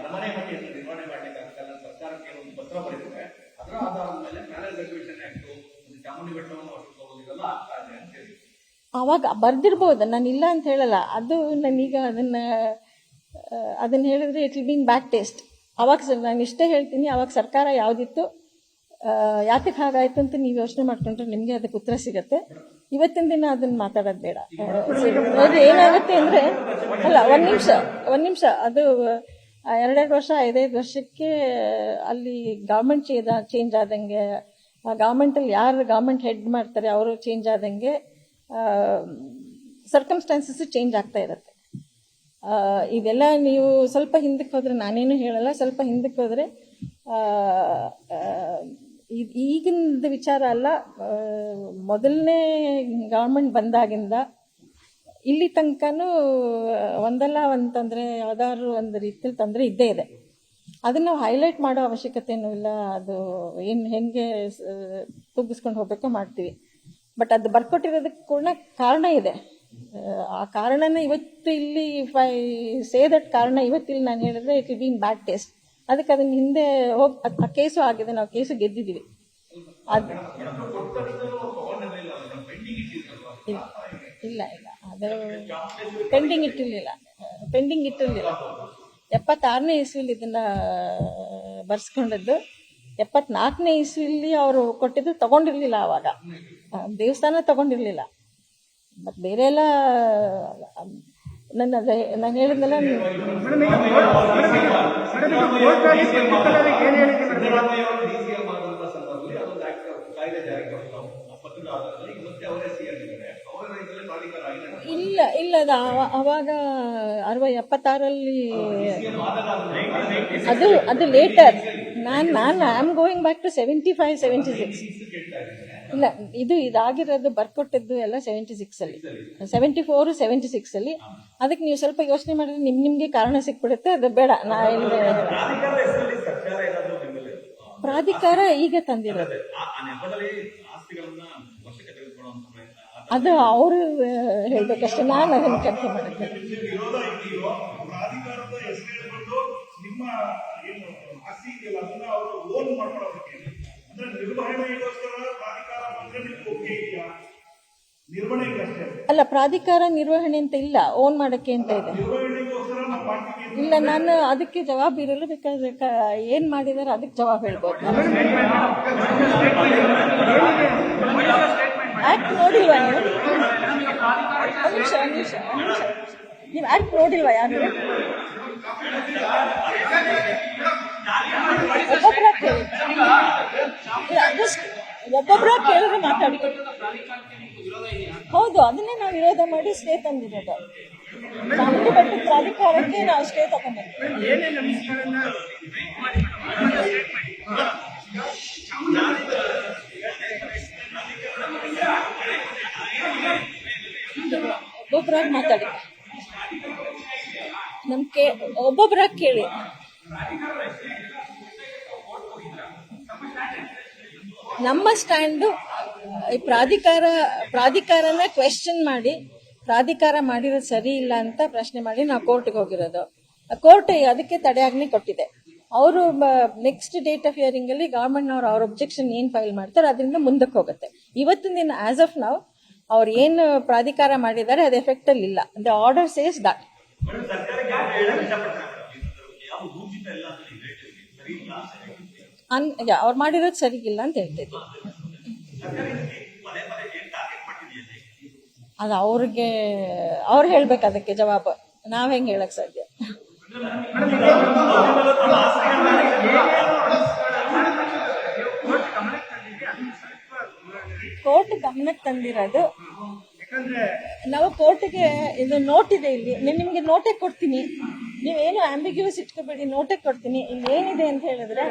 ಅರಮನೆ ಮನೆಯನ್ನು ನಿರ್ವಹಣೆ ಮಾಡ್ಲಿಕ್ಕೆ ಆಗಲ್ಲ ಸರ್ಕಾರಕ್ಕೆ ಒಂದು ಪತ್ರ ಬರೀತಾರೆ ಅದರ ಆಧಾರದ ಮೇಲೆ ಮ್ಯಾರೇಜ್ ರೆಗ್ಯುಲೇಷನ್ ಆಕ್ಟ್ ಒಂದು ಚಾಮುಂಡಿ ಬೆಟ್ಟವನ್ನು ವಶಕ್ಕೆ ತಗೊಳ್ಳೋದು ಆಗ್ತಾ ಇದೆ ಅಂತ ಹೇಳಿ. ಅವಾಗ ಬರ್ದಿರ್ಬೋದು ನಾನು ಇಲ್ಲ ಅಂತ ಹೇಳಲ್ಲ. ಅದು ನಾನೀಗ ಅದನ್ನ ಅದನ್ನ ಹೇಳಿದ್ರೆ it will been bad taste ಅವಾಗ ನಾನು ಇಷ್ಟೇ ಹೇಳ್ತೀನಿ ಅವಾಗ ಸರ್ಕಾರ ಯಾವುದಿತ್ತು ಯಾತಕ್ಕೆ ಹಾಗಾಯ್ತು ಅಂತ ನೀವು ಯೋಚನೆ ಮಾಡ್ಕೊಂಡ್ರೆ ನಿಮಗೆ ಅದಕ್ಕೆ ಉತ್ತರ ಸಿಗತ್ತೆ. ಇವತ್ತಿನ ದಿನ ಅದನ್ನ ಮಾತಾಡೋದು ಬೇಡ. ಅದು ಏನಾಗುತ್ತೆ ಅಂದ್ರೆ, ಅಲ್ಲ, ಒಂದ್ ನಿಮಿಷ ಒಂದ್ ನಿಮಿಷ. ಅದು ಎರಡೆರಡು ವರ್ಷ, ಐದೈದು ವರ್ಷಕ್ಕೆ ಅಲ್ಲಿ ಗವರ್ಮೆಂಟ್ ಚೇಂಜ್ ಆದಂಗೆ ಅಲ್ಲಿ ಯಾರು ಗವರ್ಮೆಂಟ್ ಹೆಡ್ ಮಾಡ್ತಾರೆ, ಅವರು ಚೇಂಜ್ ಆದಂಗೆ ಸರ್ಕಮ್ಸ್ಟಾನ್ಸಸ್ ಚೇಂಜ್ ಆಗ್ತಾ ಇರುತ್ತೆ. ಇದೆಲ್ಲ ನೀವು ಸ್ವಲ್ಪ ಹಿಂದಕ್ಕೆ ಹೋದ್ರೆ ನಾನೇನು ಹೇಳಲ್ಲ, ಸ್ವಲ್ಪ ಹಿಂದಕ್ಕೆ ಹೋದ್ರೆ ಇದ್- ವಿಚಾರ ಅಲ್ಲ ಮೊದಲನೇ ಗೌರ್ಮೆಂಟ್ ಬಂದಾಗಿಂದ ಇಲ್ಲಿ ತನಕನೂ ಒಂದಲ್ಲ ಒಂದು ತೊಂದರೆ ಯಾವ್ದಾದ್ರು ಒಂದು ರೀತಿಯಲ್ಲಿ ತೊಂದರೆ ಇದ್ದೇ ಇದೆ. ಅದನ್ನ ನಾವು ಹೈಲೈಟ್ ಮಾಡೋ ಅವಶ್ಯಕತೆನೂ ಇಲ್ಲ. ಅದು ಏನು ಹೆಂಗೆ ತುಗ್ಗಿಸ್ಕೊಂಡು ಹೋಗಬೇಕು ಮಾಡ್ತೀವಿ. ಬಟ್ ಅದು ಬರ್ಕೊಟ್ಟಿರೋದಕ್ಕೆ ಕೂಡ ಕಾರಣ ಇದೆ. ಆ ಕಾರಣನ ಇವತ್ತು ಇಲ್ಲಿ ಫೈ ಸೇ ದಟ್ ಕಾರಣ ಇವತ್ತಿಲ್ಲಿ ನಾನು ಹೇಳಿದ್ರೆ ಇಟ್ ಬೀನ್ ಬ್ಯಾಡ್ ಟೇಸ್ಟ್ ಅದಕ್ಕೆ ಅದನ್ನ ಹಿಂದೆ ಹೋಗಿ, ಆ ಕೇಸು ಆಗಿದೆ. ನಾವು ಕೇಸು ಗೆದ್ದಿದ್ದೀವಿ. ಅದು ಇಲ್ಲ ಇಲ್ಲ ಅದು ಪೆಂಡಿಂಗ್ ಇಟ್ಟಿರಲಿಲ್ಲ ಪೆಂಡಿಂಗ್ ಇಟ್ಟಿರ್ಲಿಲ್ಲ ಎಪ್ಪತ್ತಾರನೇ ಇಸ್ವಿಲಿ ಇದನ್ನ ಬರ್ಸ್ಕೊಂಡದ್ದು ಎಪ್ಪತ್ನಾಲ್ಕನೇ ಇಸ್ವಿಲಿ ಅವರು ಕೊಟ್ಟಿದ್ದು ತಗೊಂಡಿರ್ಲಿಲ್ಲ ಅವಾಗ ಆ, ದೇವಸ್ಥಾನ ತಗೊಂಡಿರ್ಲಿಲ್ಲ ಮತ್ತೆ ಬೇರೆ ಎಲ್ಲ ನನ್ನ ನಾನು ಹೇಳಿದ್ನಲ್ಲ ಇಲ್ಲ ಇಲ್ಲ ಅವ- ಅವಾಗ ಅರವ ಎಪ್ಪತ್ತಾರಲ್ಲಿ ಅದು ಅದು ಲೇಟರ್ ನಾನು ನಾನು I am going back to seventy five seventy six ಇಲ್ಲ, ಇದು ಇದಾಗಿರೋದು ಬರ್ಕೊಟ್ಟಿದ್ದು ಎಲ್ಲ ಸೆವೆಂಟಿ ಸಿಕ್ಸ್ ಅಲ್ಲಿ. ಸೆವೆಂಟಿ ಫೋರ್ ಸೆವೆಂಟಿ ಸಿಕ್ಸ್ ಅಲ್ಲಿ. ಅದಕ್ಕೆ ನೀವು ಸ್ವಲ್ಪ ಯೋಚನೆ ಮಾಡಿದ್ರೆ ನಿಮ್, ನಿಮಗೆ ಕಾರಣ ಸಿಕ್ಬಿಡುತ್ತೆ, ಅದು ಬೇಡ. ನಾ ಇಲ್ಲಿ ಪ್ರಾಧಿಕಾರ ಈಗ ತಂದಿರೋದು. ಅದು ಅವರು ಹೇಳ್ಬೇಕಷ್ಟೇ. ನಾನು ಅದನ್ನು ಕೆಲಸ ಮಾಡಿದ್ದೆ. ಅಲ್ಲ. ಪ್ರಾಧಿಕಾರ ನಿರ್ವಹಣೆ ಅಂತ ಇಲ್ಲ. ಓನ್ ಮಾಡಕ್ಕೆ ಅಂತ ಇದೆ. ಇಲ್ಲ, ನಾನು ಅದಕ್ಕೆ ಜವಾಬ್ ಇರಲ್ಲ ಕ- ಏನ್ ಮಾಡಿದಾರೆ ಅದಕ್ಕೆ ಜವಾಬ್ ಹೇಳ್ಬೋದು. ಆಕ್ಟ್ ನೋಡಿಲ್ವಾ ನೀವು? ನಿಮಿಷ ನಿಮಿಷ ನೀವು ಆಕ್ಟ್ ನೋಡಿಲ್ವಾ ಯಾರು? ಒಬ್ಬೊಬ್ಬರ ಕೇಳಿ. ಕೇಳಿದ್ರೆ ಮಾತಾಡಿ. ಹೌದು, ಅದನ್ನೇ ನಾವು ವಿರೋಧ ಮಾಡಿ ಸ್ಟೇ ತಂದಿರೋದು. ಚಾಮುಂಡಿ ಬೆಟ್ಟದ ಪ್ರಾಧಿಕಾರಕ್ಕೆ ನಾವು ಸ್ಟೇ ಒಬ್ಬೊಬ್ಬರಾಗಿ ಮಾತಾಡಿ. ನಮ್ ಕೇ ಒಬ್ಬೊಬ್ಬರಾಗಿ ಕೇಳಿ. ನಮ್ಮ ಸ್ಟ್ಯಾಂಡು ಈ ಪ್ರಾಧಿಕಾರ, ಪ್ರಾಧಿಕಾರನ ಕ್ವೆಶನ್ ಮಾಡಿ ಪ್ರಾಧಿಕಾರ ಮಾಡಿರೋದು ಸರಿ ಇಲ್ಲ ಅಂತ ಪ್ರಶ್ನೆ ಮಾಡಿ ನಾವು ಕೋರ್ಟ್ಗೆ ಹೋಗಿರೋದು. ಕೋರ್ಟ್ ಅದಕ್ಕೆ ತಡೆಯಾಜ್ಞೆ ಕೊಟ್ಟಿದೆ. ಅವರು ನೆಕ್ಸ್ಟ್ ಡೇಟ್ ಆಫ್ ಹಿಯರಿಂಗ್ ಅಲ್ಲಿ ಗವರ್ಮೆಂಟ್ನವ್ರು ಅವ್ರ ಒಬ್ಜೆಕ್ಷನ್ ಏನ್ ಫೈಲ್ ಮಾಡ್ತಾರೆ ಅದರಿಂದ ಮುಂದಕ್ಕೆ ಹೋಗುತ್ತೆ. ಇವತ್ತಿನ ದಿನ ಆಸ್ ಆಫ್ ನಾವು ಅವ್ರು ಏನು ಪ್ರಾಧಿಕಾರ ಮಾಡಿದ್ದಾರೆ ಅದು ಎಫೆಕ್ಟ್ ಅಲ್ಲಿ ಇಲ್ಲ. ದ ಆರ್ಡರ್ ಸೇಸ್ ದಟ್ ಅವ್ರು ಮಾಡಿರೋದು ಸರಿಗಿಲ್ಲ ಅಂತ ಹೇಳ್ತಿದ್ವಿ ಅದು ಅವ್ರಿಗೆ, ಅವ್ರು ಹೇಳ್ಬೇಕು ಅದಕ್ಕೆ ಜವಾಬು. ನಾವ್ ಹೆಂಗ್ ಹೇಳಕ್ ಸಾಧ್ಯ? ಕೋರ್ಟ್ ಗಮನಕ್ಕೆ ತಂದಿರೋದು, ನಾವು ಕೋರ್ಟ್ಗೆ ಇದು ನೋಟ್ ಇದೆ ಇಲ್ಲಿ. ನಾನು ನಿಮ್ಗೆ ನೋಟೇ ಕೊಡ್ತೀನಿ. ನೀವೇನು ಆಂಬಿಗ್ಯೂಸ್ ಇಟ್ಕೋಬೇಡಿ ನೋಟೇ ಕೊಡ್ತೀನಿ. ಇಲ್ಲಿ ಏನಿದೆ ಅಂತ ಹೇಳಿದ್ರೆ,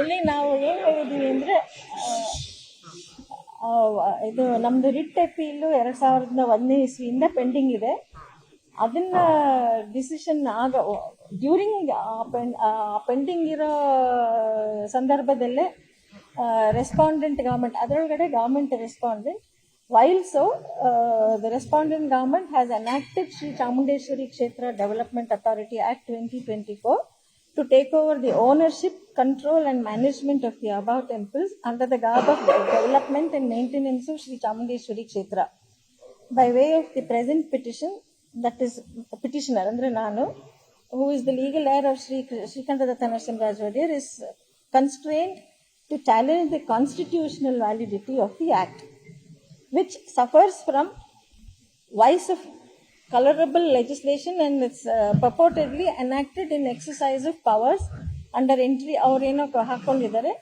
ಇಲ್ಲಿ ನಾವು ಏನ್ ಹೇಳಿದೀವಿ ಅಂದ್ರೆ ಇದು ನಮ್ದು ರಿಟ್ ಅಪೀಲ್ ಎರಡ್ ಸಾವಿರದ ಒಂದನೇ ಇಸ್ವಿಯಿಂದ ಪೆಂಡಿಂಗ್ ಇದೆ. ಅದನ್ನ ಡಿಸಿಷನ್ ಆಗ ಡ್ಯೂರಿಂಗ್ ಪೆಂಡಿಂಗ್ ಇರೋ ಸಂದರ್ಭದಲ್ಲೇ ರೆಸ್ಪಾಂಡೆಂಟ್ ಗವರ್ಮೆಂಟ್ ಅದರೊಳಗಡೆ government respondent, while so the respondent government has an Shri Chamundeshwari Kshetra development authority act twenty twenty four. To take over the ownership, control, and management of the above temples under the garb of the development and maintenance of Sri Chamundeshwari Kshetra. By way of the present petition, that is petitioner, Andre Nanu, who is the legal heir of Sri Srikantadatta Narasimhaj Vadir, is constrained to challenge the constitutional validity of the act, which suffers from vice of colorable legislation and it's uh, purportedly enacted in exercise of powers under entry ಅವರೇನೋ ಹಾಕೊಂಡಿದ್ದಾರೆ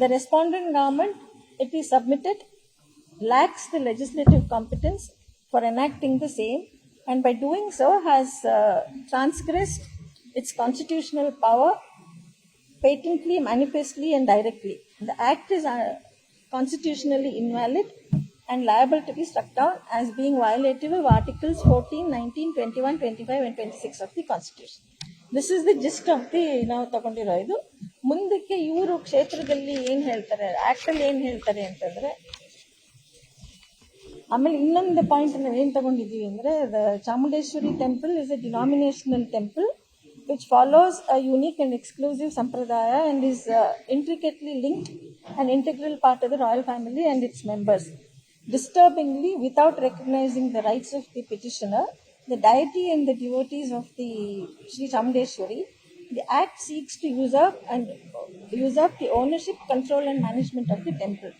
the respondent government it is submitted lacks the legislative competence for enacting the same and by doing so has uh, transgressed its constitutional power patently, manifestly, and directly. The act is uh, constitutionally invalid and liable to be struck down as being violative of Articles 14, 19, 21, 25, and 26 of the Constitution. This is the gist of the ನಾವು ತಗೊಂಡಿರೋ ಇದು ಮುಂದಕ್ಕೆ ಇವರು ಕ್ಷೇತ್ರದಲ್ಲಿ ಏನ್ ಹೇಳ್ತಾರೆ act ಅಲ್ಲಿ ಏನ್ ಹೇಳ್ತಾರೆ ಅಂತಂದ್ರೆ ಆಮೇಲೆ ಇನ್ನೊಂದು ಪಾಯಿಂಟ್ ನಾವು ಏನ್ ತಗೊಂಡಿದೀವಿ ಅಂದ್ರೆ the Chamundeshwari temple is a denominational temple which follows a unique and exclusive sampradaya and is intricately linked and integral part of the royal family and its members disturbingly without recognizing the rights of the petitioner, the deity and the devotees of the Sri Chamundeshwari, the act seeks to usurp and usurp the ownership, control and management of the temple.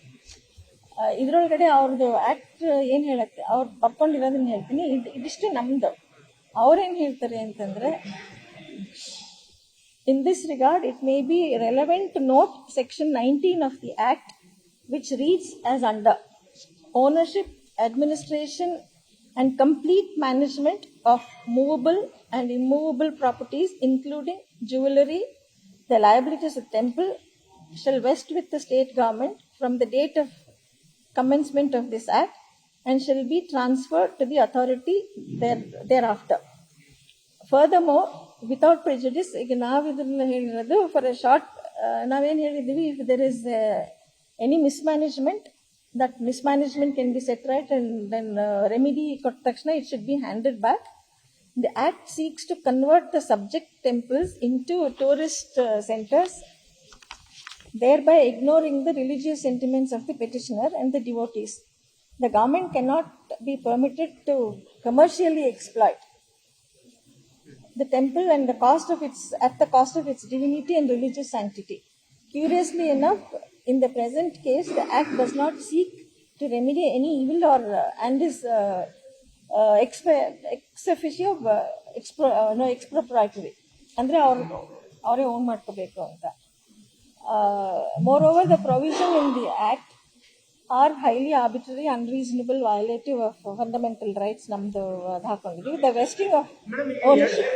ಆ, ಇದ್ರೊಳಗಡೆ ಅವ್ರದ್ದು act ಏನ್ ಹೇಳತ್ತೆ ಅವ್ರು ಬರ್ಕೊಂಡಿರೋದನ್ನ ಹೇಳ್ತೀನಿ ಇದ್- ಇದಿಷ್ಟು ನಮ್ದು ಅವ್ರೇನ್ ಹೇಳ್ತಾರೆ ಅಂತಂದ್ರೆ In this regard, it may be relevant to note section 19 of the Act, which reads as under ownership, administration, and complete management of movable and immovable properties, including jewelry, the liabilities of temple, shall vest with the state government from the date of commencement of this act and shall be transferred to the authority there, thereafter. Furthermore without prejudice ಈಗ ನಾವು ಇದನ್ನ ಹೇಳಿರೋದು for A short ನಾವೇನು ಹೇಳಿದ್ದೀವಿ if there is any mismanagement that mismanagement can be set right and then uh, remedy takshana it should be handed back. The act seeks to convert the subject temples into tourist uh, centers thereby ignoring the religious sentiments of the petitioner and the devotees. The government cannot be permitted to commercially exploit the temple and the cost of its at the cost of its divinity and religious sanctity. Curiously enough in the present case, the act does not seek to remedy any evil or uh, and is uh, uh, ex, ex officio uh, expro, uh, no, expropriatory. ಅಂದ್ರೆ ಅವ್ರು ಅವರೇ own ಮಾಡ್ಕೋಬೇಕು ಅಂತ moreover the provision in the act are highly arbitrary unreasonable violative of fundamental rights ನಮ್ದು ಅದ್ ಹಾಕೊಂಡಿದೀವಿ the vesting of ownership